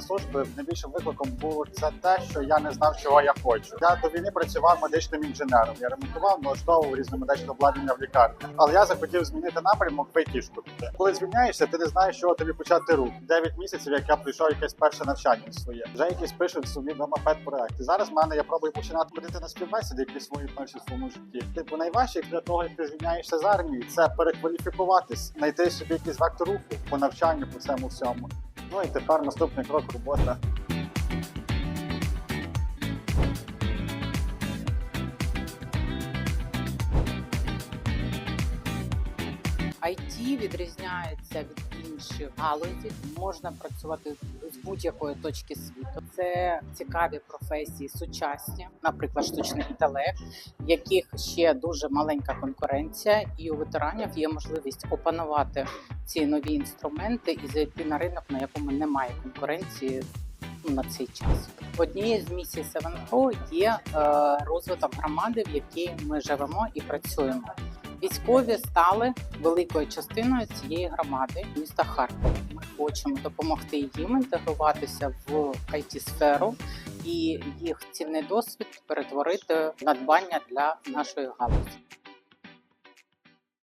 служби найбільшим викликом було це те, що я не знав, чого я хочу. Я до війни працював медичним інженером. Я ремонтував, налаштовував різне медичне обладнання в лікарні. Але я захотів змінити напрямок в айтішку піти. Коли звільняєшся, ти не знаєш, чого тобі почати рух. Дев'ять місяців, як я пройшов якесь перше навчання своє. Вже якісь пишуть собі дома пет-проекти. Зараз в мене я пробую починати ходити на співбесіди, які свої перші в своєму житті. Типу, найважче для того, як ти звільняєшся з армії, це перекваліфікуватись, знайти собі якийсь вектор руху по навчанню, по цьому всьому. Ну і тепер наступний крок робота. IT відрізняється від інших галузів. Можна працювати з будь-якої точки світу. Це цікаві професії, сучасні, наприклад, штучний інтелект, в яких ще дуже маленька конкуренція, і у ветеранів є можливість опанувати ці нові інструменти і зайти на ринок, на якому немає конкуренції. ну, На цей час однією з місій Pro є е, розвиток громади, в якій ми живемо і працюємо. Військові стали великою частиною цієї громади міста Харкова. Ми хочемо допомогти їм інтегруватися в it сферу і їх цінний досвід перетворити в надбання для нашої галузі.